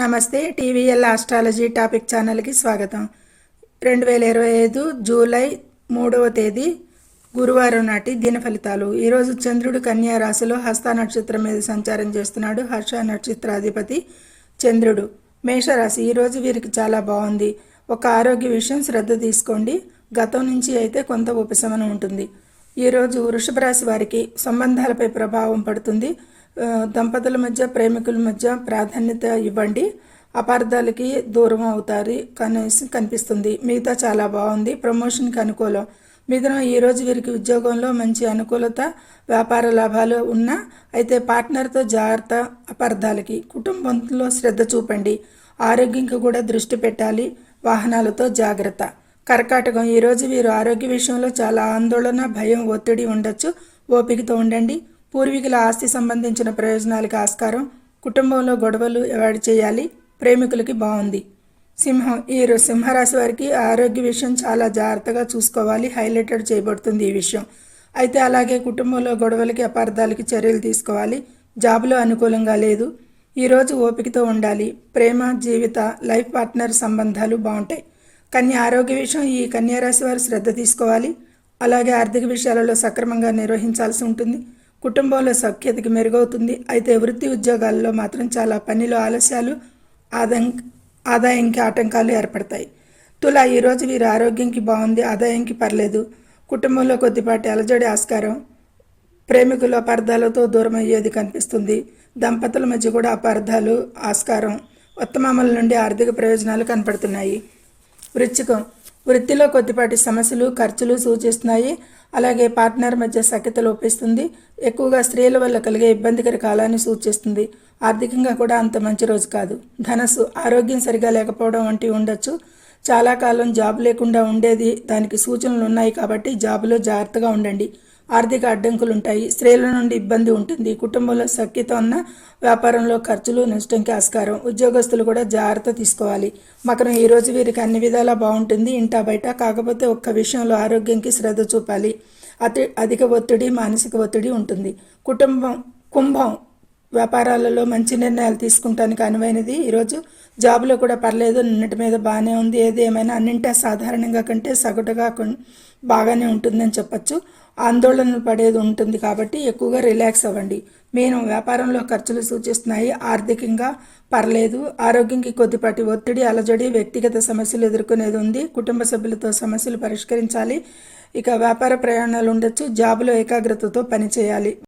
నమస్తే TVL astrology topic ఛానల్కి స్వాగతం. రెండు వేల ఇరవై ఐదు జూలై మూడవ తేదీ గురువారం నాటి దిన ఫలితాలు. ఈరోజు చంద్రుడు కన్యా రాశిలో హస్త నక్షత్రం మీద సంచారం చేస్తున్నాడు హర్ష నక్షత్రాధిపతి చంద్రుడు. మేషరాశి ఈరోజు వీరికి చాలా బాగుంది. ఒక ఆరోగ్య విషయం శ్రద్ధ తీసుకోండి. గతం నుంచి అయితే కొంత ఉపశమనం ఉంటుంది. ఈరోజు వృషభ రాశి వారికి సంబంధాలపై ప్రభావం పడుతుంది. దంపతుల మధ్య ప్రేమికుల మధ్య ప్రాధాన్యత ఇవ్వండి. అపార్థాలకి దూరం అవుతారు కనీసం కనిపిస్తుంది. మిగతా చాలా బాగుంది. ప్రమోషన్కి అనుకూలం. మిథునం ఈరోజు వీరికి ఉద్యోగంలో మంచి అనుకూలత వ్యాపార లాభాలు ఉన్నా అయితే పార్ట్నర్తో జాగ్రత్త అపార్థాలకి. కుటుంబంలో శ్రద్ధ చూపండి. ఆరోగ్యంకి కూడా దృష్టి పెట్టాలి. వాహనాలతో జాగ్రత్త. కర్కాటకం ఈరోజు వీరు ఆరోగ్య విషయంలో చాలా ఆందోళన భయం ఒత్తిడి ఉండొచ్చు. ఓపికతో ఉండండి. పూర్వీకుల ఆస్తి సంబంధించిన ప్రయోజనాలకు ఆస్కారం కుటుంబంలో గొడవలు అవాయిడ్ చేయాలి ప్రేమికులకి బాగుంది సింహం ఈ సింహరాశి వారికి ఆరోగ్య విషయం చాలా జాగ్రత్తగా చూసుకోవాలి హైలైటెడ్ చేయబడుతుంది ఈ విషయం. అయితే అలాగే కుటుంబంలో గొడవలకి అపార్థాలకి చర్యలు తీసుకోవాలి జాబులో అనుకూలంగా లేదు. ఈరోజు ఓపికతో ఉండాలి ప్రేమ జీవిత లైఫ్ పార్ట్నర్ సంబంధాలు బాగుంటాయి కన్య ఆరోగ్య విషయం ఈ కన్యారాశి వారు శ్రద్ధ తీసుకోవాలి. అలాగే ఆర్థిక విషయాలలో సక్రమంగా నిర్వహించాల్సి ఉంటుంది. కుటుంబంలో సఖ్యతకి మెరుగవుతుంది. అయితే వృత్తి ఉద్యోగాల్లో మాత్రం చాలా పనిలో ఆలస్యాలు ఆదాయం ఆదాయంకి ఆటంకాలు ఏర్పడతాయి. తుల ఈరోజు వీరి ఆరోగ్యంకి బాగుంది ఆదాయంకి పర్లేదు. కుటుంబంలో కొద్దిపాటి అలజడి ఆస్కారం ప్రేమికులు పర్దాలతో దూరం అయ్యేది కనిపిస్తుంది. దంపతుల మధ్య కూడా అపార్థాలు ఆస్కారం ఉత్తమామల నుండి ఆర్థిక ప్రయోజనాలు కనపడుతున్నాయి. వృచ్చికం. వృత్తిలో కొద్దిపాటి సమస్యలు ఖర్చులు సూచిస్తున్నాయి. అలాగే పార్ట్నర్ మధ్య సఖ్యత లోపిస్తుంది. ఎక్కువగా స్త్రీల వల్ల కలిగే ఇబ్బందికర కాలాన్ని సూచిస్తుంది. ఆర్థికంగా కూడా అంత మంచి రోజు కాదు. ధనస్సు ఆరోగ్యం సరిగా లేకపోవడం వంటివి ఉండొచ్చు. చాలా కాలం జాబ్ లేకుండా ఉండేది దానికి సూచనలు ఉన్నాయి కాబట్టి జాబులో జాగ్రత్తగా ఉండండి. ఆర్థిక అడ్డంకులు ఉంటాయి. స్త్రీల నుండి ఇబ్బంది ఉంటుంది. కుటుంబంలో సఖ్యత ఉన్న వ్యాపారంలో ఖర్చులు నష్టంకి ఆస్కారం ఉద్యోగస్తులు కూడా జాగ్రత్త తీసుకోవాలి. మకరం ఈరోజు వీరికి అన్ని విధాలా బాగుంటుంది. ఇంటా బయట. కాకపోతే ఒక్క విషయంలో ఆరోగ్యంకి శ్రద్ధ చూపాలి. అతి అధిక ఒత్తిడి మానసిక ఒత్తిడి ఉంటుంది. కుటుంబం కుంభం వ్యాపారాలలో మంచి నిర్ణయాలు తీసుకుంటానికి అనువైనది. ఈరోజు జాబులో కూడా పర్లేదు నిన్నటి మీద బాగానే ఉంది. ఏది ఏమైనా అన్నింటా సాధారణంగా కంటే సగటుగా బాగానే ఉంటుందని చెప్పచ్చు. ఆందోళన పడేది ఉంటుంది కాబట్టి ఎక్కువగా రిలాక్స్ అవ్వండి. నేను వ్యాపారంలో ఖర్చులు సూచిస్తున్నాయి. ఆర్థికంగా పర్లేదు. ఆరోగ్యంకి కొద్దిపాటి ఒత్తిడి అలజడి వ్యక్తిగత సమస్యలు ఎదుర్కొనేది ఉంది. కుటుంబ సభ్యులతో సమస్యలు పరిష్కరించాలి. ఇక వ్యాపార ప్రయాణాలు ఉండొచ్చు. జాబులో ఏకాగ్రతతో పనిచేయాలి.